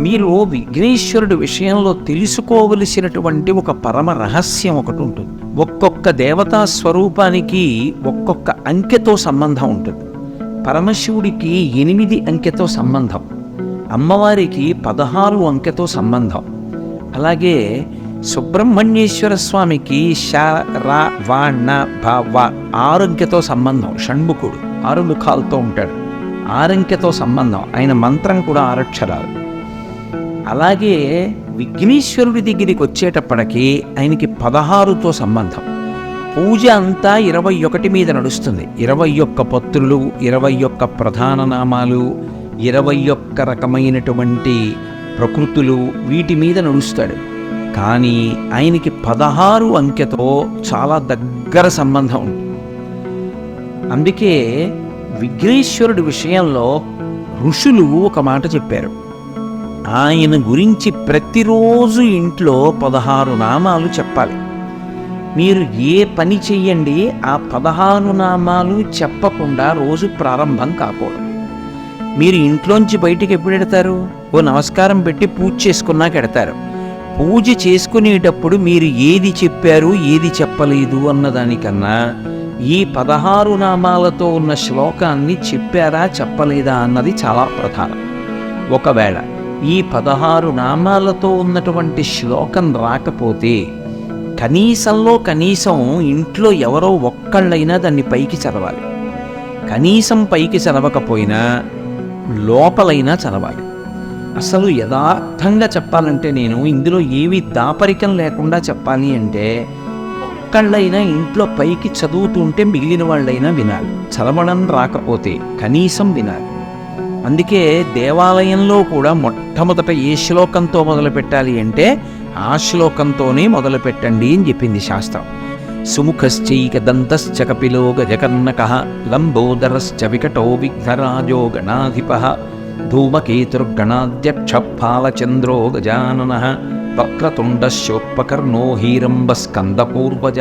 మీరు విఘ్నేశ్వరుడి విషయంలో తెలుసుకోవలసినటువంటి ఒక పరమ రహస్యం ఒకటి ఉంటుంది. ఒక్కొక్క దేవతా స్వరూపానికి ఒక్కొక్క అంకెతో సంబంధం ఉంటుంది. పరమశివుడికి ఎనిమిది అంకెతో సంబంధం. అమ్మవారికి పదహారు అంకెతో సంబంధం. అలాగే సుబ్రహ్మణ్యేశ్వర స్వామికి ష రా వా ణ భ సంబంధం. షణ్ముఖుడు ఆరు ముఖాలతో ఉంటాడు. ఆరంకెతో సంబంధం. ఆయన మంత్రం కూడా ఆరక్షరాలు. అలాగే విఘ్నేశ్వరుడి దగ్గరికి వచ్చేటప్పటికి ఆయనకి పదహారుతో సంబంధం. పూజ అంతా ఇరవై ఒకటి మీద నడుస్తుంది. ఇరవై ఒక్క పత్రులు ఇరవై ఒక్క ప్రధాన నామాలు ఇరవై ఒక్క రకమైనటువంటి ప్రకృతులు వీటి మీద నడుస్తాడు. కానీ ఆయనకి పదహారు అంకెతో చాలా దగ్గర సంబంధం ఉంది. అందుకే విఘ్నేశ్వరుడి విషయంలో ఋషులు ఒక మాట చెప్పారు. ఆయన గురించి ప్రతిరోజు ఇంట్లో పదహారు నామాలు చెప్పాలి. మీరు ఏ పని చెయ్యండి ఆ పదహారు నామాలు చెప్పకుండా రోజు ప్రారంభం కాకూడదు. మీరు ఇంట్లోంచి బయటికి ఎప్పుడు ఎడతారు ఓ నమస్కారం పెట్టి పూజ చేసుకున్నాక ఎడతారు పూజ చేసుకునేటప్పుడు మీరు ఏది చెప్పారు ఏది చెప్పలేదు అన్నదానికన్నా ఈ పదహారు నామాలతో ఉన్న శ్లోకాన్ని చెప్పారా చెప్పలేదా అన్నది చాలా ప్రధానం. ఒకవేళ ఈ పదహారు నామాలతో ఉన్నటువంటి శ్లోకం రాకపోతే కనీసంలో కనీసం ఇంట్లో ఎవరో ఒక్కళ్ళైనా దాన్ని పైకి చదవాలి. కనీసం పైకి చదవకపోయినా లోపలైనా చదవాలి. అసలు యథార్థంగా చెప్పాలంటే నేను ఇందులో ఏవి దాపరికం లేకుండా చెప్పాలి అంటే ఒక్కళ్ళైనా ఇంట్లో పైకి చదువుతుంటే మిగిలిన వాళ్ళైనా వినాలి. చదవడం రాకపోతే కనీసం వినాలి. అందుకే దేవాలయంలో కూడా మొట్టమొదట ఏ శ్లోకంతో మొదలు పెట్టాలి అంటే ఆ శ్లోకంతోనే మొదలు పెట్టండి అని చెప్పింది శాస్త్రం. సుముఖశ్చైక దంతశ్చ కపిలో గజకర్ణక లంబోదరశ్చ వికటో విఘ్నరాజో గణాధిప ధూమకేతుర్గణాధ్యక్ష పాలచంద్రో గజానన వక్రతుండశోపకర్ణో హీరంబస్కందపూర్వజ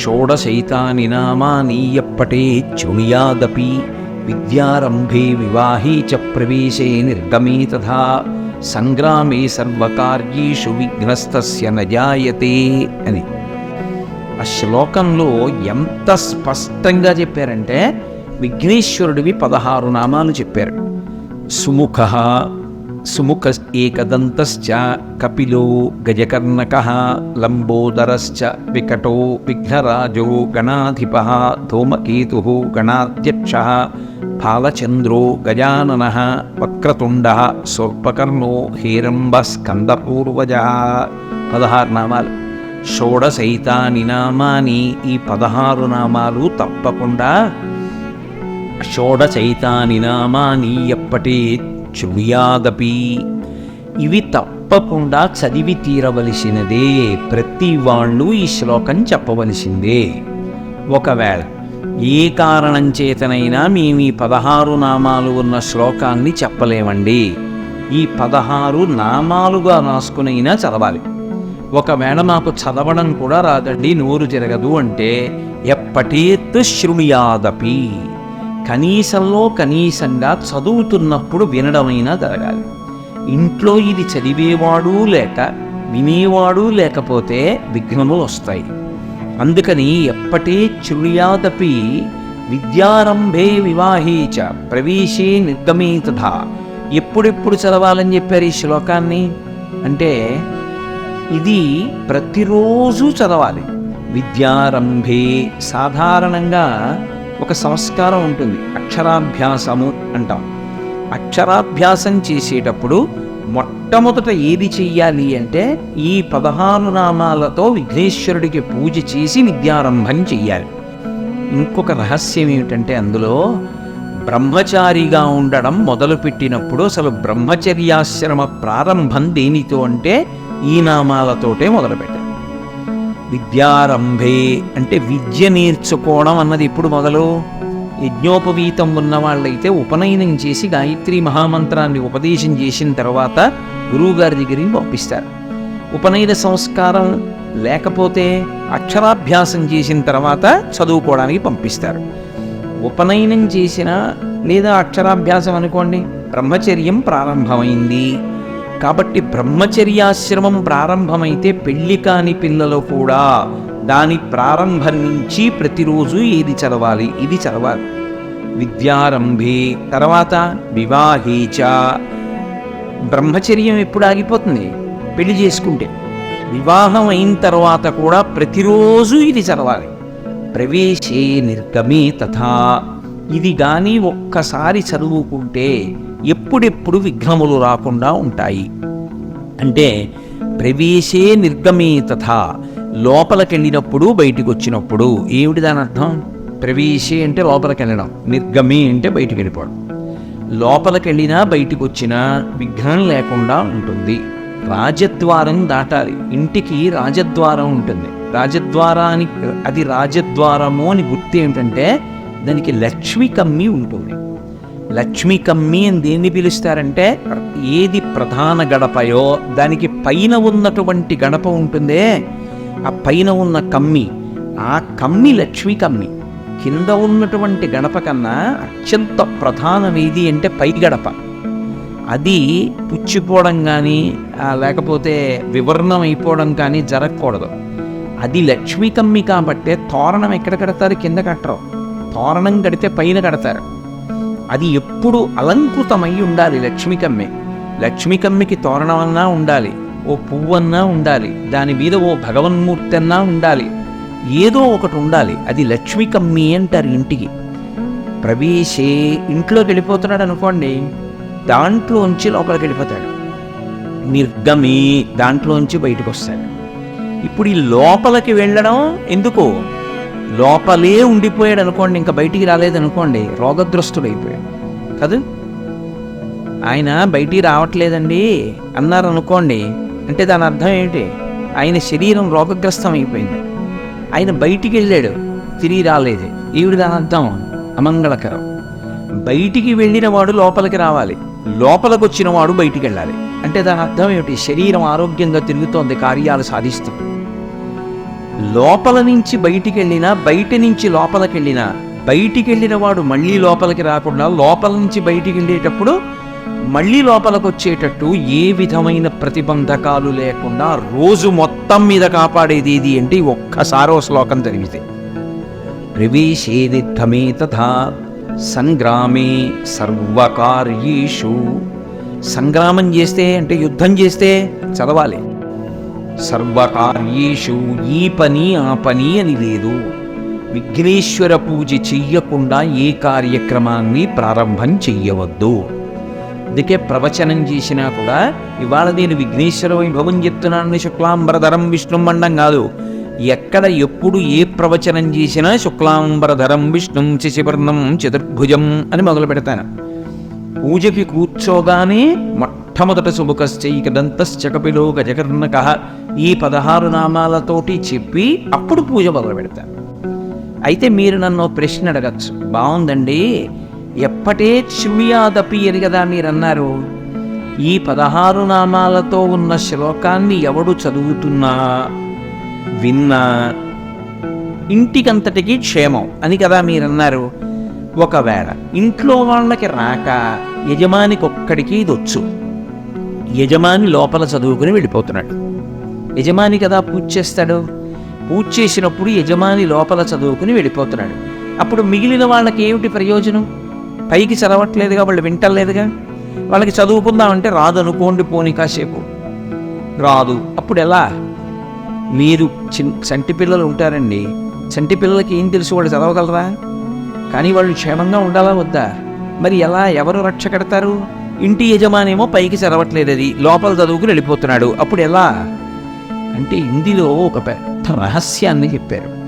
షోడశైతాని నామానీయప్పటే చుణియాదపి విద్యారంభే వివాహీ చ ప్రవేశే నిర్గమే తథా సంగ్రామే సర్వకార్యేషు విఘ్నస్తస్య నజాయతే అని. ఆ శ్లోకంలో ఎంత స్పష్టంగా చెప్పారంటే విఘ్నేశ్వరుడివి పదహారు నామాలు చెప్పారు. సుముఖ సుముఖ ఏకదంతశ్చ కపిలో గజకర్ణక లంబోదరశ్చ వికటో విఘ్నరాజో గణాధిప ధూమకేతు గణాధ్యక్ష ఫాలచంద్రో గజానన వక్రతుండ స్వర్పకర్ణో హేరంబ స్కందపూర్వజ పదహారు నామాలు షోడశైతాని నామాని ఈ పదహారు నామాలు తప్పకుండా షోడచైతాని నామాని ఎప్పటి చుడియాదపి ఇవి తప్పకుండా చదివి తీరవలసినదే. ప్రతి వాళ్ళు ఈ శ్లోకం చెప్పవలసిందే. ఒకవేళ ఏ కారణం చేతనైనా మేము ఈ పదహారు నామాలు ఉన్న శ్లోకాన్ని చెప్పలేమండి. ఈ పదహారు నామాలుగా రాసుకునైనా చదవాలి. ఒకవేళ మాకు చదవడం కూడా రాదండి నోరు జరగదు అంటే ఎప్పటి శృణుయాదపి. కనీసంలో కనీసంగా చదువుతున్నప్పుడు వినడమైనా జరగాలి. ఇంట్లో ఇది చదివేవాడు లేక వినేవాడు లేకపోతే విఘ్నములు వస్తాయి. అందుకని ఎప్పటే చుర్యాదపి విద్యారంభే వివాహే చ ప్రవేశే నిర్గమే తథా ఎప్పుడెప్పుడు చదవాలని చెప్పారు ఈ శ్లోకాన్ని? అంటే ఇది ప్రతిరోజు చదవాలి. విద్యారంభే సాధారణంగా ఒక సంస్కారం ఉంటుంది. అక్షరాభ్యాసము అంటాం. అక్షరాభ్యాసం చేసేటప్పుడు మొట్టమొదట ఏది చెయ్యాలి అంటే ఈ పదహారు నామాలతో విఘ్నేశ్వరుడికి పూజ చేసి విద్యారంభం చెయ్యాలి. ఇంకొక రహస్యం ఏమిటంటే అందులో బ్రహ్మచారిగా ఉండడం మొదలుపెట్టినప్పుడు అసలు బ్రహ్మచర్యాశ్రమ ప్రారంభం దేనితో అంటే ఈ నామాలతోటే మొదలుపెట్టారు. విద్యారంభే. అంటే విద్య నేర్చుకోవడం అన్నది ఎప్పుడు మొదలు? యజ్ఞోపవీతం ఉన్న వాళ్ళైతే ఉపనయనం చేసి గాయత్రి మహామంత్రాన్ని ఉపదేశం చేసిన తర్వాత గురువుగారి దగ్గరికి పంపిస్తారు. ఉపనయన సంస్కారం లేకపోతే అక్షరాభ్యాసం చేసిన తర్వాత చదువుకోవడానికి పంపిస్తారు. ఉపనయనం చేసిన లేదా అక్షరాభ్యాసం అనుకోండి బ్రహ్మచర్యం ప్రారంభమైంది. కాబట్టి బ్రహ్మచర్యాశ్రమం ప్రారంభమైతే పెళ్ళి కాని పిల్లలు కూడా దాని ప్రారంభం నుంచి ప్రతిరోజు ఏది చదవాలి? ఇది చదవాలి. విద్యారంభే తర్వాత వివాహీచ బ్రహ్మచర్యం ఎప్పుడు ఆగిపోతుంది? పెళ్ళి చేసుకుంటే. వివాహం అయిన తర్వాత కూడా ప్రతిరోజు ఇది చదవాలి. ప్రవేశే నిర్గమే తథా. ఇది కానీ ఒక్కసారి చదువుకుంటే ఎప్పుడెప్పుడు విఘ్నములు రాకుండా ఉంటాయి. అంటే ప్రవేశే నిర్గమే తథా లోపలికెళ్ళినప్పుడు బయటికి వచ్చినప్పుడు ఏమిటి దాని అర్థం? ప్రవేశే అంటే లోపలికి వెళ్ళడం నిర్గమే అంటే బయటికి వెళ్ళిపోవడం లోపలికి వెళ్ళినా బయటికి వచ్చినా విఘ్నం లేకుండా ఉంటుంది. రాజద్వారం దాటాలి. ఇంటికి రాజద్వారం ఉంటుంది. రాజద్వారానికి అది రాజద్వారము అని గుర్తు ఏమిటంటే దానికి లక్ష్మి కమ్మి ఉంటుంది. లక్ష్మి కమ్మి అని దేన్ని పిలుస్తారంటే ఏది ప్రధాన గడపయో దానికి పైన ఉన్నటువంటి గడప ఉంటుందే ఆ పైన ఉన్న కమ్మి. ఆ కమ్మి లక్ష్మి కమ్మి. కింద ఉన్నటువంటి గడప కన్నా అత్యంత ప్రధానమేది అంటే పై గడప. అది పుచ్చిపోవడం కానీ లేకపోతే వివరణం అయిపోవడం కానీ జరగకూడదు. అది లక్ష్మీ కమ్మి కాబట్టే తోరణం ఎక్కడ కడతారు? కింద కట్టరు. తోరణం కడితే పైన కడతారు. అది ఎప్పుడు అలంకృతమై ఉండాలి లక్ష్మీ కమ్మి తోరణమన్నా ఉండాలి ఓ పువ్వు అన్నా ఉండాలి దాని మీద ఓ భగవన్మూర్తి అన్నా ఉండాలి. ఏదో ఒకటి ఉండాలి అది లక్ష్మికమ్మి అంటారు ఇంటికి. ప్రవేశే ఇంట్లోకి వెళ్ళిపోతున్నాడు అనుకోండి దాంట్లోంచి లోపలికి వెళ్ళిపోతాడు. నిర్గమి దాంట్లోంచి బయటకు వస్తాడు ఇప్పుడు ఈ లోపలికి వెళ్ళడం ఎందుకు? లోపలే ఉండిపోయాడు అనుకోండి ఇంకా బయటికి రాలేదనుకోండి రోగగ్రస్తుడైపోయాడు కదా? ఆయన బయటికి రావట్లేదండి అన్నారు అనుకోండి అంటే దాని అర్థం ఏంటి ఆయన శరీరం రోగగ్రస్తం అయిపోయింది ఆయన బయటికి వెళ్ళాడు తిరిగి రాలేదు. ఈవిడ దాని అర్థం అమంగళకరం. బయటికి వెళ్ళిన వాడు లోపలికి రావాలి లోపలికి వచ్చిన వాడు బయటికి వెళ్ళాలి. అంటే దాని అర్థం ఏమిటి? శరీరం ఆరోగ్యంగా తిరుగుతోంది కార్యాలు సాధిస్తుంది లోపల నుంచి బయటికి వెళ్ళినా బయట నుంచి లోపలికి వెళ్ళినా బయటికి వెళ్ళిన వాడు మళ్ళీ లోపలికి రాకుండా లోపల నుంచి బయటికి వెళ్ళేటప్పుడు మళ్ళీ లోపలికి వచ్చేటట్టు ఏ విధమైన ప్రతిబంధకాలు లేకుండా రోజు మొత్తం మీద కాపాడేది ఏది అంటే ఒక్కసారో శ్లోకం చదివితే ప్రవేశేదిత్తమే తథా సంగ్రామే సర్వకార్యేషు. సంగ్రామం చేస్తే అంటే యుద్ధం చేస్తే చదవాలి. సర్వకార్యేషు ఈ పని ఆ పని అని లేదు. విఘ్నేశ్వర పూజ చెయ్యకుండా ఏ కార్యక్రమాన్ని ప్రారంభం చెయ్యవద్దు. అందుకే ప్రవచనం చేసినా కూడా ఇవాళ నేను విఘ్నేశ్వర వైభవం చెప్తున్నాను శుక్లాంబరధరం విష్ణుమండం కాదు. ఎక్కడ ఎప్పుడు ఏ ప్రవచనం చేసినా శుక్లాంబరధరం విష్ణుం శశివర్ణం చతుర్భుజం అని మొదలు పెడతాను. పూజకి కూర్చోగానే మొట్టమొదట సుముఖశ్చైకదంతశ్చకపిలో గజకర్ణక ఈ పదహారు నామాలతోటి చెప్పి అప్పుడు పూజ మొదలు పెడతాను అయితే మీరు నన్ను ప్రశ్న అడగచ్చు బాగుందండి ఎప్పటే శృణ్యాదపి అని కదా మీరు అన్నారు ఈ పదహారు నామాలతో ఉన్న శ్లోకాన్ని ఎవడు చదువుతున్నా విన్నా ఇంటికంతటికి క్షేమం అని కదా మీరన్నారు ఒకవేళ ఇంట్లో వాళ్ళకి రాక యజమానికి ఒక్కడికి ఇది వచ్చు యజమాని లోపల చదువుకుని వెళ్ళిపోతున్నాడు. యజమాని కదా పూజ చేస్తాడు? పూజ చేసినప్పుడు యజమాని లోపల చదువుకుని వెళ్ళిపోతున్నాడు. అప్పుడు మిగిలిన వాళ్ళకి ఏమిటి ప్రయోజనం? పైకి చదవట్లేదుగా వాళ్ళు వింటలేదుగా? వాళ్ళకి చదువుకుందామంటే రాదు అనుకోండి పోని కాసేపు. రాదు. అప్పుడు ఎలా? మీరు చిన్ చంటి పిల్లలు ఉంటారండి. చంటి పిల్లలకి ఏం తెలుసు? వాళ్ళు చదవగలరా? కానీ వాళ్ళు క్షేమంగా ఉండాలా వద్దా? మరి ఎలా? ఎవరు రక్ష కడతారు? ఇంటి యజమానేమో పైకి చదవట్లేదు అది. లోపల చదువుకుని వెళ్ళిపోతున్నాడు. అప్పుడు ఎలా? అంటే ఇందులో ఒక పెద్ద రహస్యాన్ని చెప్పారు.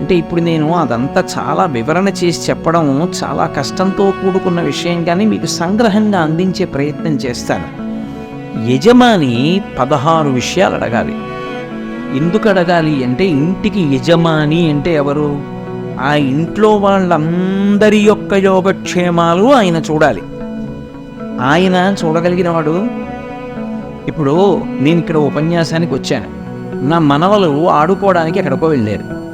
అంటే ఇప్పుడు నేను అదంతా చాలా వివరణ చేసి చెప్పడం చాలా కష్టంతో కూడుకున్న విషయం కానీ మీకు సంగ్రహంగా అందించే ప్రయత్నం చేస్తాను. యజమాని పదహారు విషయాలు అడగాలి. ఎందుకు అడగాలి అంటే ఇంటికి యజమాని అంటే ఎవరు? ఆ ఇంట్లో వాళ్ళందరి యొక్క యోగక్షేమాలు ఆయన చూడాలి. ఆయన చూడగలిగిన వాడు ఇప్పుడు నేను ఇక్కడ ఉపన్యాసానికి వచ్చాను. నా మనవలు ఆడుకోవడానికి ఎక్కడికో వెళ్ళారు.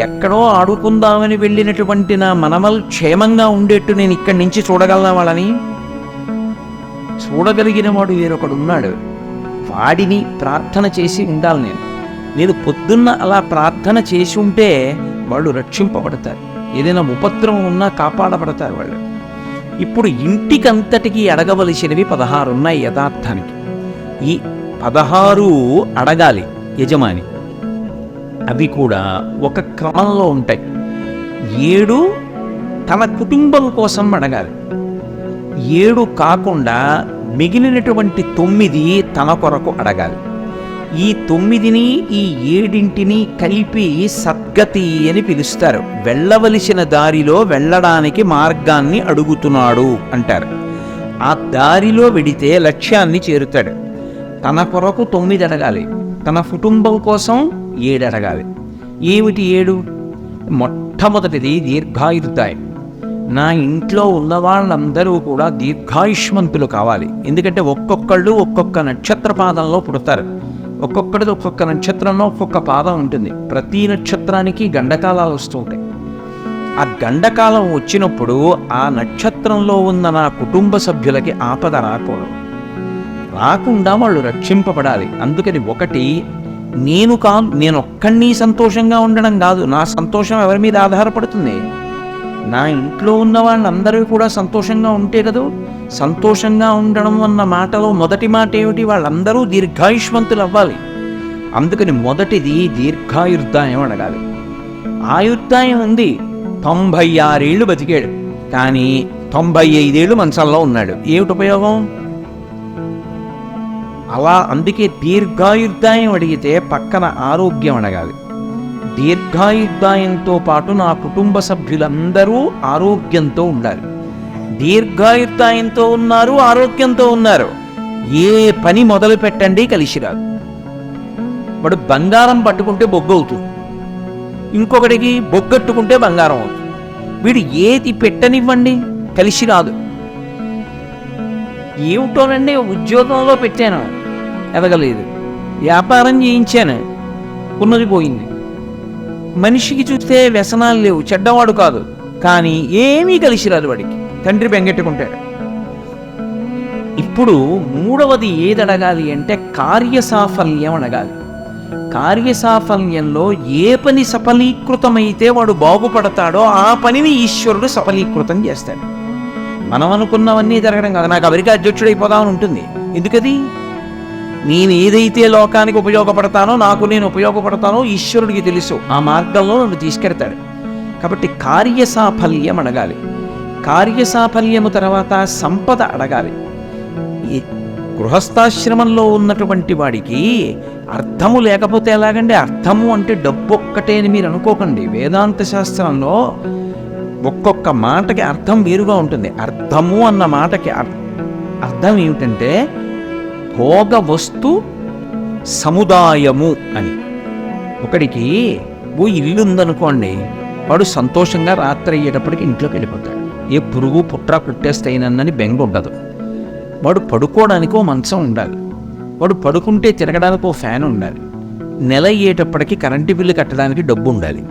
ఎక్కడో ఆడుకుందామని వెళ్ళినటువంటి నా మనవలు క్షేమంగా ఉండేట్టు నేను ఇక్కడి నుంచి చూడగలనా వాళ్ళని? చూడగలిగిన వాడు వేరొకడు ఉన్నాడు వాడిని ప్రార్థన చేసి ఉండాలి నేను. నేను పొద్దున్న అలా ప్రార్థన చేసి ఉంటే వాళ్ళు రక్షింపబడతారు. ఏదైనా ఉపద్రవం ఉన్నా కాపాడబడతారు వాళ్ళు. ఇప్పుడు ఇంటికంతటికి అడగవలసినవి పదహారున్నాయి యథార్థానికి. ఈ పదహారు అడగాలి యజమాని. అవి కూడా ఒక క్రమంలో ఉంటాయి. ఏడు తన కుటుంబం కోసం అడగాలి. ఏడు కాకుండా మిగిలినటువంటి తొమ్మిది తన కొరకు అడగాలి. ఈ తొమ్మిదిని ఈ ఏడింటిని కలిపి సద్గతి అని పిలుస్తారు. వెళ్ళవలసిన దారిలో వెళ్ళడానికి మార్గాన్ని అడుగుతున్నాడు అంటారు. ఆ దారిలో వెడితే లక్ష్యాన్ని చేరుతాడు. తన కొరకు తొమ్మిది అడగాలి. తన కుటుంబం కోసం ఏడు అడగాలి. ఏమిటి ఏడు? మొట్టమొదటిది దీర్ఘాయుర్దాయం నా ఇంట్లో ఉన్న వాళ్ళందరూ కూడా దీర్ఘాయుష్మంతులు కావాలి. ఎందుకంటే ఒక్కొక్కళ్ళు ఒక్కొక్క నక్షత్ర పాదంలో పుడతారు. ఒక్కొక్కడిది ఒక్కొక్క నక్షత్రంలో ఒక్కొక్క పాదం ఉంటుంది. ప్రతి నక్షత్రానికి గండకాలాలు వస్తూ ఉంటాయి. ఆ గండకాలం వచ్చినప్పుడు ఆ నక్షత్రంలో ఉన్న నా కుటుంబ సభ్యులకి ఆపద రాకూడదు. రాకుండా వాళ్ళు రక్షింపబడాలి. అందుకని ఒకటి నేను కా నేను ఒక్కడిని సంతోషంగా ఉండడం కాదు. నా సంతోషం ఎవరి మీద ఆధారపడుతుంది? నా ఇంట్లో ఉన్న వాళ్ళందరూ కూడా సంతోషంగా ఉంటే కదూ? సంతోషంగా ఉండడం అన్న మాటలో మొదటి మాట ఏమిటి వాళ్ళందరూ దీర్ఘాయుష్మంతులు అవ్వాలి అందుకని మొదటిది దీర్ఘాయుర్దాయం అడగాలి. ఆయుర్దాయం ఉంది. తొంభై ఆరేళ్ళు బతికాడు. కానీ తొంభై ఐదేళ్ళు మంచంలో ఉన్నాడు. ఏమిటి ఉపయోగం? అలా అందుకే దీర్ఘాయుర్దాయం అడిగితే పక్కన ఆరోగ్యం అడగాలి. దీర్ఘాయుర్దాయంతో పాటు నా కుటుంబ సభ్యులందరూ ఆరోగ్యంతో ఉండాలి. దీర్ఘాయుర్దాయంతో ఉన్నారు ఆరోగ్యంతో ఉన్నారు. ఏ పని మొదలు పెట్టండి కలిసి రాదు వాడు బంగారం పట్టుకుంటే బొగ్గు అవుతుంది. ఇంకొకటికి బొగ్గట్టుకుంటే బంగారం అవుతుంది. వీడు ఏది పెట్టనివ్వండి కలిసి రాదు ఏమిటోనండి ఉద్యోగంలో పెట్టాను. ఎదగలేదు. వ్యాపారం చేయించాను. ఉన్నది పోయింది. మనిషికి చూస్తే వ్యసనాలు లేవు చెడ్డవాడు కాదు. కానీ ఏమీ కలిసి రాదు వాడికి. తండ్రి బెంగెట్టుకుంటాడు. ఇప్పుడు మూడవది ఏది అడగాలి అంటే కార్యసాఫల్యం అడగాలి. కార్యసాఫల్యంలో ఏ పని సఫలీకృతమైతే వాడు బాగుపడతాడో ఆ పనిని ఈశ్వరుడు సఫలీకృతం చేస్తాడు. మనం అనుకున్నవన్నీ జరగడం కాదు. నాకు అమెరికా అధ్యక్షుడైపోదామని ఉంటుంది. ఎందుకది? నేను ఏదైతే లోకానికి ఉపయోగపడతానో నాకు నేను ఉపయోగపడతానో ఈశ్వరుడికి తెలుసు. ఆ మార్గంలో నన్ను తీసుకెడతాడు. కాబట్టి కార్యసాఫల్యం అడగాలి. కార్యసాఫల్యము తర్వాత సంపద అడగాలి. ఈ గృహస్థాశ్రమంలో ఉన్నటువంటి వాడికి అర్థము లేకపోతే ఎలాగండి? అర్థము అంటే డబ్బు ఒక్కటే అని మీరు అనుకోకండి. వేదాంత శాస్త్రంలో ఒక్కొక్క మాటకి అర్థం వేరుగా ఉంటుంది. అర్థము అన్న మాటకి అర్థం ఏమిటంటే భోగ వస్తు సముదాయము అని. ఒకడికి ఓ ఇల్లు ఉందనుకోండి వాడు సంతోషంగా రాత్రి అయ్యేటప్పటికి ఇంట్లోకి వెళ్ళిపోతాడు. ఏ పురుగు పుట్ర పుట్టేస్తాయినని బెంగ ఉండదు వాడు పడుకోవడానికి ఓ మంచం ఉండాలి. వాడు పడుకుంటే తిరగడానికి ఓ ఫ్యాన్ ఉండాలి. నెల అయ్యేటప్పటికి కరెంటు బిల్లు కట్టడానికి డబ్బు ఉండాలి.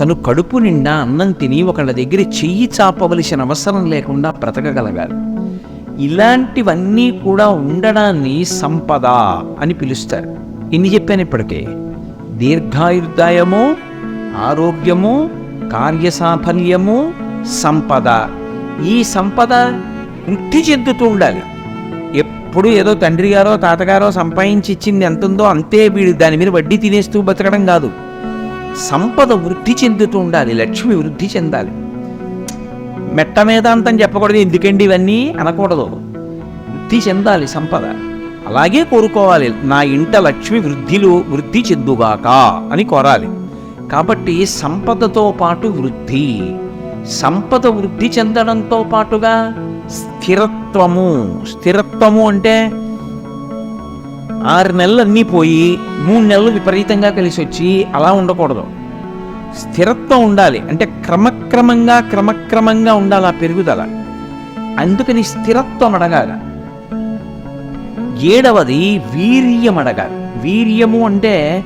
తను కడుపు నిండా అన్నం తిని ఒకళ్ళ దగ్గర చెయ్యి చాపవలసిన అవసరం లేకుండా బ్రతకగలగాలి. ఇలాంటివన్నీ కూడా ఉండడాన్ని సంపద అని పిలుస్తారు. ఎన్ని చెప్పాను ఇప్పటికే? దీర్ఘాయుర్దాయము ఆరోగ్యము కార్యసాఫల్యము సంపద. ఈ సంపద వృద్ధి చెందుతూ ఉండాలి. ఎప్పుడు ఏదో తండ్రి గారో తాతగారో సంపాదించి ఇచ్చింది ఎంత ఉందో అంతే వీడు దాని మీద వడ్డీ తినేస్తూ బతకడం కాదు. సంపద వృద్ధి చెందుతూ ఉండాలి లక్ష్మి వృద్ధి చెందాలి. మెట్ట మీద అంతని చెప్పకూడదు ఎందుకండి ఇవన్నీ? అనకూడదు. వృద్ధి చెందాలి సంపద. అలాగే కోరుకోవాలి. నా ఇంట లక్ష్మి వృద్ధిలో వృద్ధి చెందుగాక అని కోరాలి. కాబట్టి సంపదతో పాటు వృద్ధి. సంపద వృద్ధి చెందడంతో పాటుగా స్థిరత్వము. స్థిరత్వము అంటే ఆరు నెలలు అన్నీ పోయి మూడు నెలలు విపరీతంగా కలిసి వచ్చి అలా ఉండకూడదు. స్థిరత్వం ఉండాలి. అంటే క్రమక్రమంగా క్రమక్రమంగా ఉండాలి ఆ పెరుగుదల. అందుకని స్థిరత్వం అడగాలి. ఏడవది వీర్యం అడగాలి. వీర్యము అంటే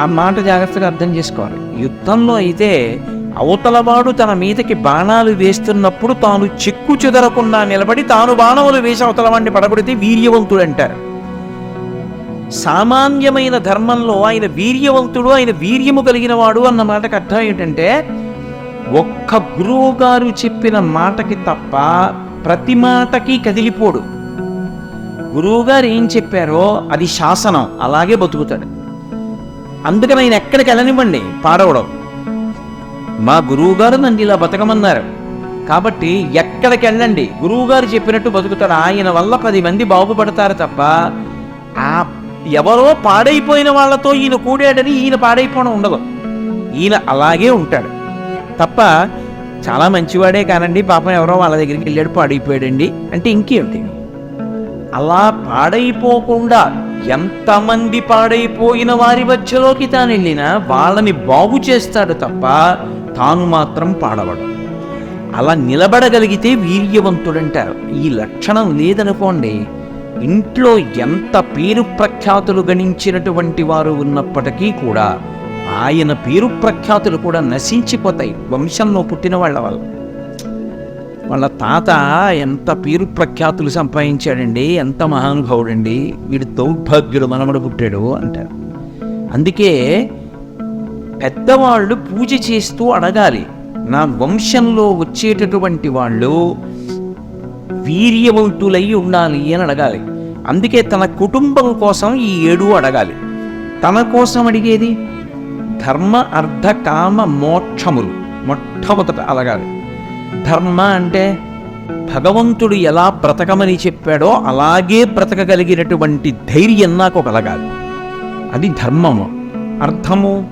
ఆ మాట జాగ్రత్తగా అర్థం చేసుకోవాలి. యుద్ధంలో అయితే అవతలవాడు తన మీదకి బాణాలు వేస్తున్నప్పుడు తాను చెక్కు చెదరకుండా నిలబడి తాను బాణములు వేసి అవతలవాడిని పడబడితే వీర్యవంతుడు అంటారు. సామాన్యమైన ధర్మంలో ఆయన వీర్యవంతుడు ఆయన వీర్యము కలిగినవాడు అన్న మాటకు అర్థం ఏంటంటే ఒక్క గురువు గారు చెప్పిన మాటకి తప్ప ప్రతి మాటకి కదిలిపోడు. గురువుగారు ఏం చెప్పారో అది శాసనం అలాగే బతుకుతాడు. అందుకని ఆయన ఎక్కడికి వెళ్ళనివ్వండి పాడవడం. మా గురువుగారు నన్ను ఇలా బతకమన్నారు. కాబట్టి ఎక్కడికి వెళ్ళండి గురువుగారు చెప్పినట్టు బతుకుతాడు. ఆయన వల్ల పది మంది బాగుపడతారు తప్ప ఆ ఎవరో పాడైపోయిన వాళ్ళతో ఈయన కూడాడని ఈయన పాడైపోవడం ఉండదు. ఈయన అలాగే ఉంటాడు. తప్ప చాలా మంచివాడే కానండి పాపం ఎవరో వాళ్ళ దగ్గరికి వెళ్ళాడు పాడైపోయాడండి. అంటే ఇంకేమిటి? అలా పాడైపోకుండా ఎంతమంది పాడైపోయిన వారి మధ్యలోకి తాను వెళ్ళినా వాళ్ళని బాగు చేస్తాడు తప్ప తాను మాత్రం పాడవడు. అలా నిలబడగలిగితే వీర్యవంతుడంటారు. ఈ లక్షణం లేదనుకోండి ఇంట్లో ఎంత పేరు ప్రఖ్యాతులు గణించినటువంటి వారు ఉన్నప్పటికీ కూడా ఆయన పేరు ప్రఖ్యాతులు కూడా నశించిపోతాయి. వంశంలో పుట్టిన వాళ్ళ వల్ల. వాళ్ళ తాత ఎంత పేరు ప్రఖ్యాతులు సంపాదించాడండి ఎంత మహానుభావుడండి వీడు దౌర్భాగ్యుడు మనమడు పుట్టాడు అంటారు. అందుకే పెద్దవాళ్ళు పూజ చేస్తూ అడగాలి నా వంశంలో వచ్చేటటువంటి వాళ్ళు వీర్యవంతులై ఉండాలి అని అడగాలి. అందుకే తన కుటుంబం కోసం ఈ ఏడు అడగాలి. తన కోసం అడిగేది ధర్మ అర్థ కామ మోక్షములు మొట్టమొదట అడగాలి. ధర్మ అంటే భగవంతుడు ఎలా బ్రతకమని చెప్పాడో అలాగే బ్రతకగలిగినటువంటి ధైర్యం నాకు కలగాలి. అది ధర్మము. అర్థము?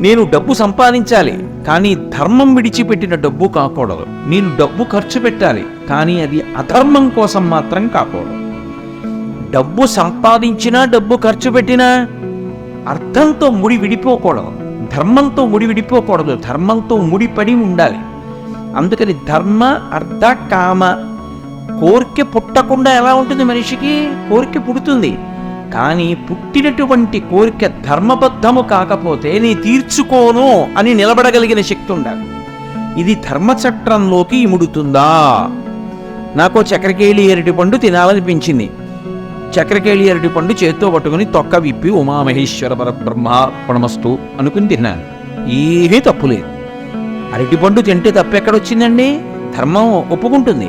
నేను డబ్బు సంపాదించాలి. కానీ ధర్మం విడిచిపెట్టిన డబ్బు కాకూడదు. నేను డబ్బు ఖర్చు పెట్టాలి కానీ అది అధర్మం కోసం మాత్రం కాకూడదు. డబ్బు సంపాదించినా డబ్బు ఖర్చు పెట్టినా అర్థంతో ముడి విడిపోకూడదు. ధర్మంతో ముడి విడిపోకూడదు. ధర్మంతో ముడిపడి ఉండాలి. అందుకని ధర్మ అర్థ కామ కోరిక పుట్టకుండా ఎలా ఉంటుంది మనిషికి? కోరిక పుడుతుంది. కానీ పుట్టినటువంటి కోరిక ధర్మబద్ధము కాకపోతే నీ తీర్చుకోను అని నిలబడగలిగిన శక్తి ఉండాలి ఇది ధర్మచట్రంలోకి ఇముడుతుందా? నాకు చక్రకేళి అరటి పండు తినాలనిపించింది. చక్రకేళి అరటి పండు చేత్తో పట్టుకుని తొక్క విప్పి ఉమామహేశ్వర పరబ్రహ్మాణమస్తు అనుకుని తిన్నాను. ఏమీ తప్పులేదు అరటిపండు తింటే తప్పెక్కడొచ్చిందండి? ధర్మం ఒప్పుకుంటుంది.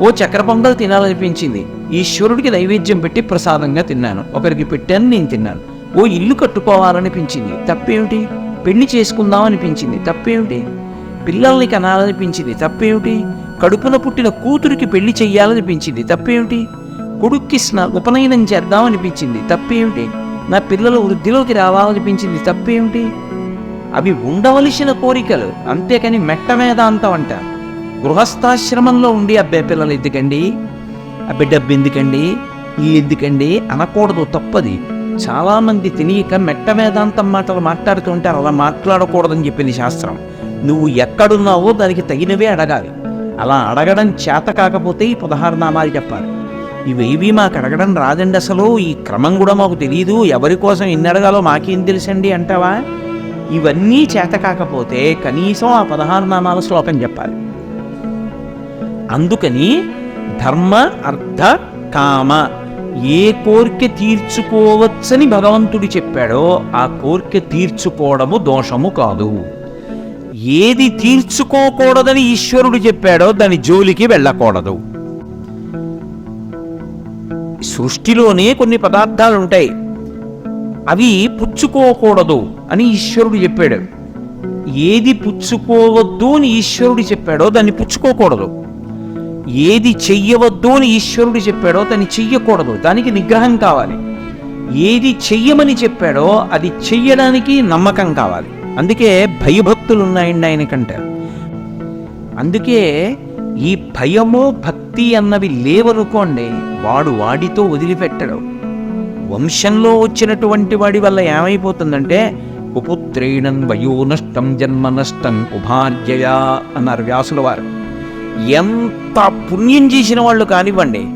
ఓ చక్ర పొంగల్ తినాలనిపించింది. ఈశ్వరుడికి నైవేద్యం పెట్టి ప్రసాదంగా తిన్నాను. ఒకరికి పెట్టాను నేను తిన్నాను. ఓ ఇల్లు కట్టుకోవాలనిపించింది. తప్పేమిటి? పెళ్ళి చేసుకుందాం అనిపించింది తప్పేమిటి? పిల్లల్ని కనాలనిపించింది. తప్పేమిటి? కడుపున పుట్టిన కూతురికి పెళ్ళి చెయ్యాలనిపించింది. తప్పేమిటి? కొడుక్కి స్నా ఉపనయనం చేద్దామనిపించింది. తప్పేమిటి? నా పిల్లలు వృద్ధిలోకి రావాలనిపించింది. తప్పేమిటి? అవి ఉండవలసిన కోరికలు. అంతేకాని మెట్ట వేదాంతం అంట. గృహస్థాశ్రమంలో ఉండి అబ్బాయి పిల్లలు ఎందుకండి ఆ బిడ్డ ఎందుకండి ఈ ఎందుకండి అనకూడదు తప్పది. చాలామంది తెలియక మెట్ట వేదాంతం మాటలు మాట్లాడుతుంటారు అలా మాట్లాడకూడదని చెప్పింది శాస్త్రం. నువ్వు ఎక్కడున్నావో దానికి తగినవే అడగాలి. అలా అడగడం చేత కాకపోతే ఈ పదహారు నామాలు చెప్పాలి. ఇవేవి మాకు అడగడం రాదండి అసలు. ఈ క్రమం కూడా మాకు తెలియదు ఎవరి కోసం ఎన్ని అడగాలో మాకేం తెలుసండి అంటావా? ఇవన్నీ చేత కాకపోతే కనీసం ఆ పదహారు నామాల శ్లోకం చెప్పాలి. అందుకని ధర్మ అర్థ కామ. ఏ కోరిక తీర్చుకోవచ్చని భగవంతుడు చెప్పాడో ఆ కోరిక తీర్చుకోవడము దోషము కాదు. ఏది తీర్చుకోకూడదని ఈశ్వరుడు చెప్పాడో దాని జోలికి వెళ్ళకూడదు. సృష్టిలోనే కొన్ని పదార్థాలు ఉంటాయి అవి పుచ్చుకోకూడదు అని ఈశ్వరుడు చెప్పాడు. ఏది పుచ్చుకోవద్దు అని ఈశ్వరుడు చెప్పాడో దాన్ని పుచ్చుకోకూడదు. ఏది చెయ్యవద్దు అని ఈశ్వరుడు చెప్పాడో దాన్ని చెయ్యకూడదు. దానికి నిగ్రహం కావాలి. ఏది చెయ్యమని చెప్పాడో అది చెయ్యడానికి నమ్మకం కావాలి. అందుకే భయభక్తులు ఉన్నాయండి ఆయనకంటే అందుకే ఈ భయము భక్తి అన్నవి లేవనుకోండి వాడు వాడితో వదిలిపెట్టడు. వంశంలో వచ్చినటువంటి వాడి వల్ల ఏమైపోతుందంటే కుపుత్రేణన్ వయో నష్టం జన్మ నష్టం ఉభార్యయా అన్నారు వ్యాసుల వారు ఎంత పుణ్యం చేసిన వాళ్ళు కానివ్వండి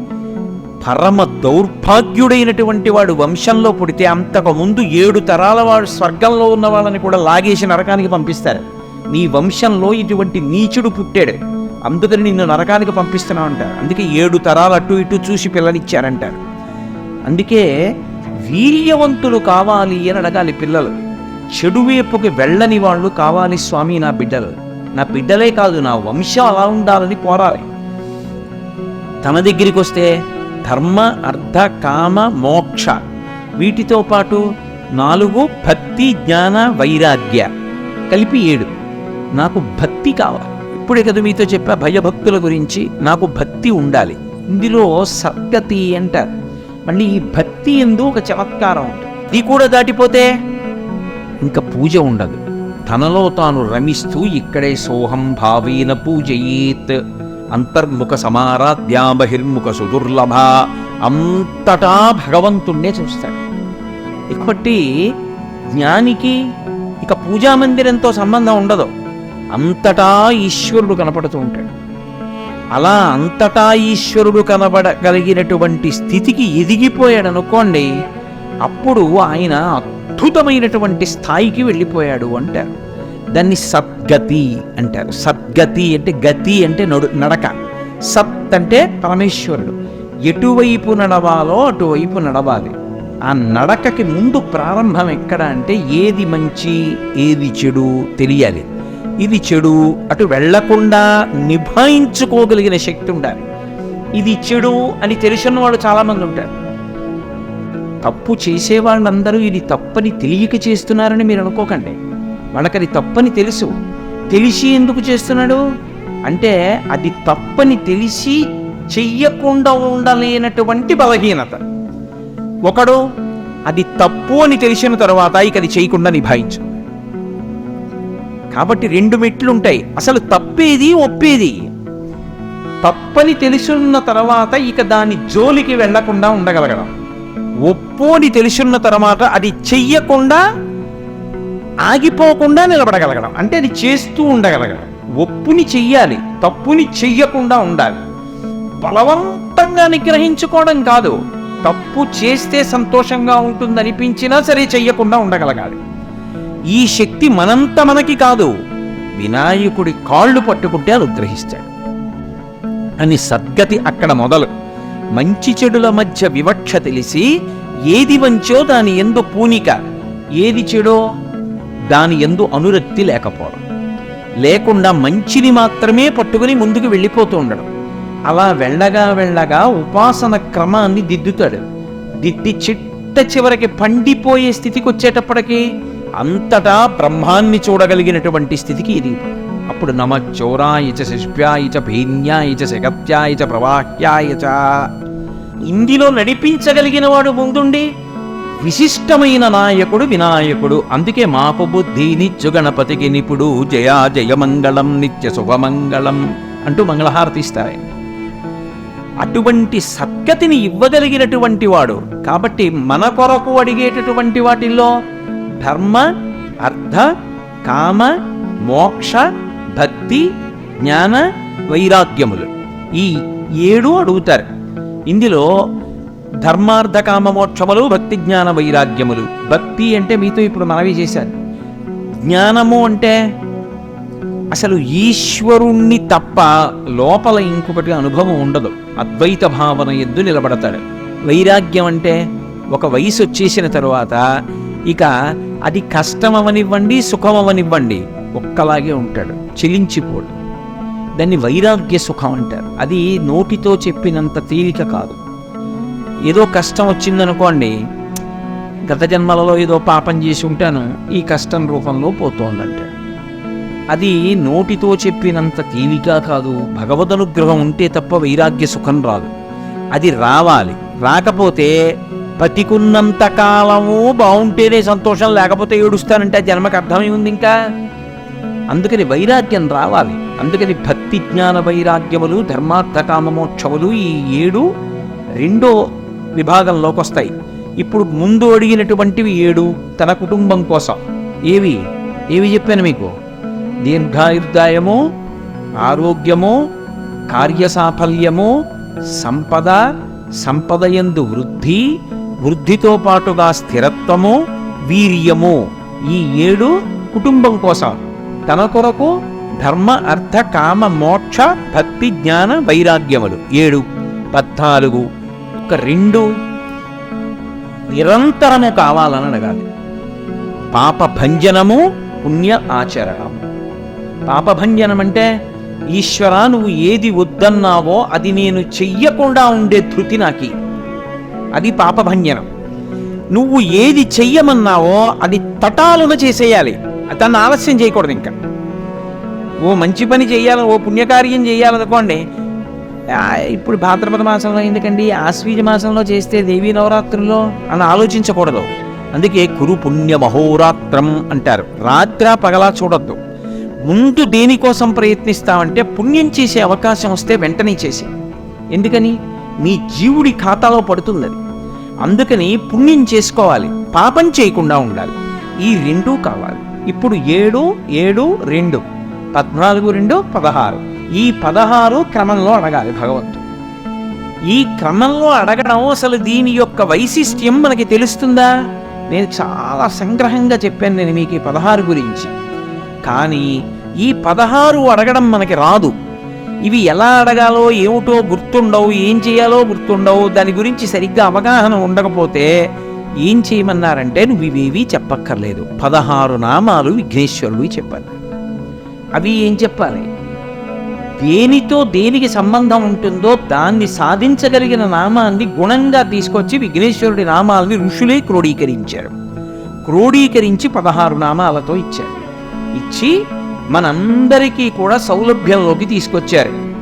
పరమ దౌర్భాగ్యుడైనటువంటి వాడు వంశంలో పుడితే అంతకు ముందు ఏడు తరాల వాడు స్వర్గంలో ఉన్న వాళ్ళని కూడా లాగేసి నరకానికి పంపిస్తారు. నీ వంశంలో ఇటువంటి నీచుడు పుట్టాడు అందుకని నిన్ను నరకానికి పంపిస్తున్నావు అంటారు. అందుకే ఏడు తరాలు అటు ఇటు చూసి పిల్లనిచ్చారంటారు. అందుకే వీర్యవంతులు కావాలి అని అడగాలి పిల్లలు. చెడు వైపుకి వెళ్ళని వాళ్ళు కావాలి స్వామి నా బిడ్డలు. నా బిడ్డలే కాదు నా వంశం అలా ఉండాలని కోరాలి తన దగ్గరికి వస్తే ధర్మ అర్థ కామ మోక్ష వీటితో పాటు నాలుగు భక్తి జ్ఞాన వైరాగ్య కలిపి ఏడు. నాకు భక్తి కావాలి. ఇప్పుడే కదా మీతో చెప్పా భయభక్తుల గురించి నాకు భక్తి ఉండాలి. ఇందులో సద్గతి అంటారు. మళ్ళీ ఈ భక్తి ఎందు ఒక చమత్కారం ఉంటుంది. ఇది కూడా దాటిపోతే ఇంకా పూజ ఉండదు. తనలో తాను రమిస్తూ ఇక్కడే సోహం భావేన పూజయేత్. అంతర్ముఖ సమారాధ్యా బహిర్ముఖ సుదుర్లభ. అంతటా భగవంతుణ్ణే చూస్తాడు. ఇక్కటి జ్ఞానికి ఇక పూజా మందిరంతో సంబంధం ఉండదు. అంతటా ఈశ్వరుడు కనపడుతూ ఉంటాడు. అలా అంతటా ఈశ్వరుడు కనబడగలిగినటువంటి స్థితికి ఎదిగిపోయాడు అనుకోండి అప్పుడు ఆయన అద్భుతమైనటువంటి స్థాయికి వెళ్ళిపోయాడు అంటారు. దాన్ని సద్గతి అంటారు. సద్గతి అంటే గతి అంటే నడు నడక. సత్ అంటే పరమేశ్వరుడు. ఎటువైపు నడవాలో అటువైపు నడవాలి. ఆ నడకకి ముందు ప్రారంభం ఎక్కడ అంటే ఏది మంచి ఏది చెడు తెలియాలి. ఇది చెడు అటు వెళ్ళకుండా నిభాయించుకోగలిగిన శక్తి ఉండాలి. ఇది చెడు అని తెలిసిన వాళ్ళు చాలామంది ఉంటారు. తప్పు చేసే వాళ్ళందరూ ఇది తప్పని తెలియక చేస్తున్నారని మీరు అనుకోకండి. వాళ్ళకది తప్పని తెలుసు. తెలిసి ఎందుకు చేస్తున్నాడు? అంటే అది తప్పని తెలిసి చెయ్యకుండా ఉండలేనటువంటి బలహీనత. ఒకడు అది తప్పు అని తెలిసిన తర్వాత ఇక అది చేయకుండా నిభాయించు. కాబట్టి రెండు మెట్లు ఉంటాయి అసలు తప్పేది ఒప్పేది? తప్పని తెలుసున్న తర్వాత ఇక దాని జోలికి వెళ్ళకుండా ఉండగలగడం. ఒప్పు అని తెలిసిన తర్వాత అది చెయ్యకుండా ఆగిపోకుండా నిలబడగలగడం. అంటే అది చేస్తూ ఉండగలగడం. ఒప్పుని చెయ్యాలి తప్పుని చెయ్యకుండా ఉండాలి. బలవంతంగా నిగ్రహించుకోవడం కాదు. తప్పు చేస్తే సంతోషంగా ఉంటుందనిపించినా సరే చెయ్యకుండా ఉండగలగాలి. ఈ శక్తి మనంత మనకి కాదు. వినాయకుడి కాళ్ళు పట్టుకుంటే అనుగ్రహిస్తాడు. అని సద్గతి అక్కడ మొదలు. మంచి చెడుల మధ్య వివక్ష తెలిసి ఏది మంచో దాని ఎందు పూనిక ఏది చెడో దాని ఎందు అనురక్తి లేకపోవడం. లేకుండా మంచిని మాత్రమే పట్టుకుని ముందుకు వెళ్ళిపోతూ ఉండడం. అలా వెళ్ళగా వెళ్ళగా ఉపాసన క్రమాన్ని దిద్దుతాడు. దిద్ది చిట్ట చివరికి పండిపోయే స్థితికి వచ్చేటప్పటికి అంతటా బ్రహ్మాన్ని చూడగలిగినటువంటి స్థితికి ఇది. అప్పుడు నమ చౌరాయ చ శిష్ప్యాయ చ భీన్యాయ చ శగత్యాయ చ ప్రవాహ్యాయ చ ఇందులో నడిపించగలిగిన వాడు ముందుండి విశిష్టమైన నాయకుడు వినాయకుడు. అందుకే మాపు బుద్ధి నిత్యు గణపతికి నిపుడు జయా జయమంగళం నిత్య శుభమంగళం అంటూ మంగళహారతిస్తాయి అటువంటి సద్గతిని ఇవ్వగలిగినటువంటి వాడు. కాబట్టి మన కొరకు అడిగేటటువంటి వాటిల్లో ధర్మ అర్థ కామ మోక్ష భక్తి జ్ఞాన వైరాగ్యములు. ఈ ఏడు అడుగుతారు. ఇందులో ధర్మార్థ కామ మోక్షములు భక్తి జ్ఞాన వైరాగ్యములు. భక్తి అంటే మీతో ఇప్పుడు మనవి చేశారు. జ్ఞానము అంటే అసలు ఈశ్వరుణ్ణి తప్ప లోపల ఇంకొకటి అనుభవం ఉండదు. అద్వైత భావన ఎద్దు నిలబడతాడు. వైరాగ్యం అంటే ఒక వయసు వచ్చేసిన తరువాత ఇక అది కష్టమవనివ్వండి సుఖమవనివ్వండి. ఒక్కలాగే ఉంటాడు. చెలించిపోడు. దాన్ని వైరాగ్య సుఖం అంటారు. అది నోటితో చెప్పినంత తేలిక కాదు. ఏదో కష్టం వచ్చిందనుకోండి గత జన్మలలో ఏదో పాపం చేసి ఉంటాను ఈ కష్టం రూపంలో పోతోందంటాడు అది నోటితో చెప్పినంత తేలిక కాదు భగవదనుగ్రహం ఉంటే తప్ప వైరాగ్య సుఖం రాదు. అది రావాలి. రాకపోతే బతికున్నంత కాలము బాగుంటేనే సంతోషం లేకపోతే ఏడుస్తానంటే జన్మకు అర్థమై ఉంది ఇంకా? అందుకని వైరాగ్యం రావాలి. అందుకని భక్తి జ్ఞాన వైరాగ్యములు ధర్మార్థ కామమోక్షములు ఈ ఏడు రెండో విభాగంలోకి వస్తాయి. ఇప్పుడు ముందు అడిగినటువంటివి ఏడు తన కుటుంబం కోసం. ఏవి? ఏవి చెప్పాను మీకు? దీర్ఘాయుర్దాయము ఆరోగ్యము కార్యసాఫల్యము సంపద సంపదయందు వృద్ధి వృద్ధితో పాటుగా స్థిరత్వము వీర్యము ఈ ఏడు కుటుంబం కోసం. తన కొరకు ధర్మ అర్థ కామ మోక్ష భక్తి జ్ఞాన వైరాగ్యములు. ఏడు పద్నాలుగు ఒక రెండు. నిరంతరము కావాలని అడగాలి. పాపభంజనము పుణ్య ఆచరణము. పాపభంజనం అంటే ఈశ్వర నువ్వు ఏది వద్దన్నావో అది నేను చెయ్యకుండా ఉండే ధృతి నాకి. అది పాపభంజనం నువ్వు ఏది చెయ్యమన్నావో అది తటాలున చేసేయాలి. దాన్ని ఆలస్యం చేయకూడదు ఇంకా. ఓ మంచి పని చేయాలి ఓ పుణ్యకార్యం చేయాలనుకోండి ఇప్పుడు భాద్రపద మాసంలో ఎందుకండి? ఆశ్వీజ మాసంలో చేస్తే దేవీ నవరాత్రుల్లో అని ఆలోచించకూడదు. అందుకే కురు పుణ్య మహోరాత్రం అంటారు. రాత్ర పగలా చూడొద్దు. ముందు దేనికోసం ప్రయత్నిస్తామంటే పుణ్యం చేసే అవకాశం వస్తే వెంటనే చేసి. ఎందుకని? మీ జీవుడి ఖాతాలో పడుతుంది అది అందుకని పుణ్యం చేసుకోవాలి పాపం చేయకుండా ఉండాలి. ఈ రెండూ కావాలి. ఇప్పుడు ఏడు ఏడు రెండు. పద్నాలుగు రెండు పదహారు. ఈ పదహారు క్రమంలో అడగాలి భగవంతుడు. ఈ క్రమంలో అడగడం అసలు దీని యొక్క వైశిష్ట్యం మనకి తెలుస్తుందా? నేను చాలా సంగ్రహంగా చెప్పాను నేను మీకు ఈ పదహారు గురించి. కానీ ఈ పదహారు అడగడం మనకి రాదు. ఇవి ఎలా అడగాలో ఏమిటో గుర్తుండవు ఏం చేయాలో గుర్తుండవు దాని గురించి సరిగ్గా అవగాహన ఉండకపోతే ఏం చేయమన్నారంటే నువ్వు ఇవేవి చెప్పక్కర్లేదు. పదహారు నామాలు విఘ్నేశ్వరుడు చెప్పారు అవి ఏం చెప్పాలి? దేనితో దేనికి సంబంధం ఉంటుందో దాన్ని సాధించగలిగిన నామాన్ని గుణంగా తీసుకొచ్చి విఘ్నేశ్వరుడి నామాల్ని ఋషులే క్రోడీకరించారు. క్రోడీకరించి పదహారు నామాలతో ఇచ్చారు. ఇచ్చి మనందరికీ కూడా సౌలభ్యంలోకి తీసుకొచ్చారు.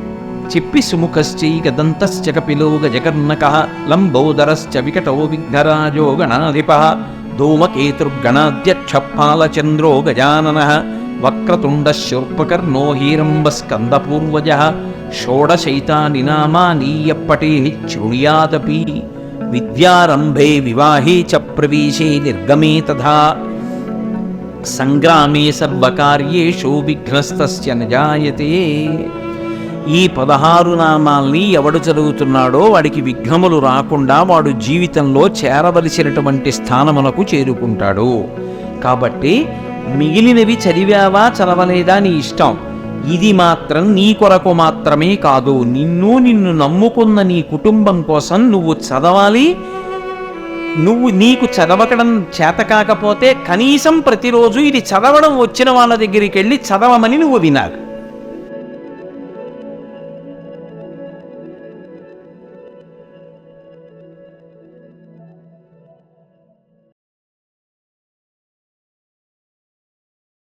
చెప్పి సుముఖశ్చై దంతశ్చ కపిలో గజకర్ణక లంబోదరశ్చ వికటో విఘ్నరాజో గణాధిప ధూమకేతుర్గణాధ్యక్షపాలచంద్రో గజానన వక్రతుండ శూర్పకర్ణో హీరంబ స్కందపూర్వజ షోడశైతాని నామాని ఎప్పటి శృణుయాదపి విద్యారంభే వివాహే చ ప్రవేశే నిర్గమే తథా సంగ్రామే సర్వకార్యేషు విఘ్నస్తస్య నజాయతే. ఈ పదహారు నామాల్ని ఎవడు చదువుతున్నాడో వాడికి విఘ్నములు రాకుండా వాడు జీవితంలో చేరవలసినటువంటి స్థానమునకు చేరుకుంటాడు. కాబట్టి మిగిలినవి చదివావా చదవలేదా నీ ఇష్టం? ఇది మాత్రం నీ కొరకు మాత్రమే కాదు నిన్ను నిన్ను నమ్ముకున్న నీ కుటుంబం కోసం నువ్వు చదవాలి. నువ్వు నీకు చదవకడం చేత కాకపోతే కనీసం ప్రతిరోజు ఇది చదవడం వచ్చిన వాళ్ళ దగ్గరికి వెళ్ళి చదవమని నువ్వు వినాలి.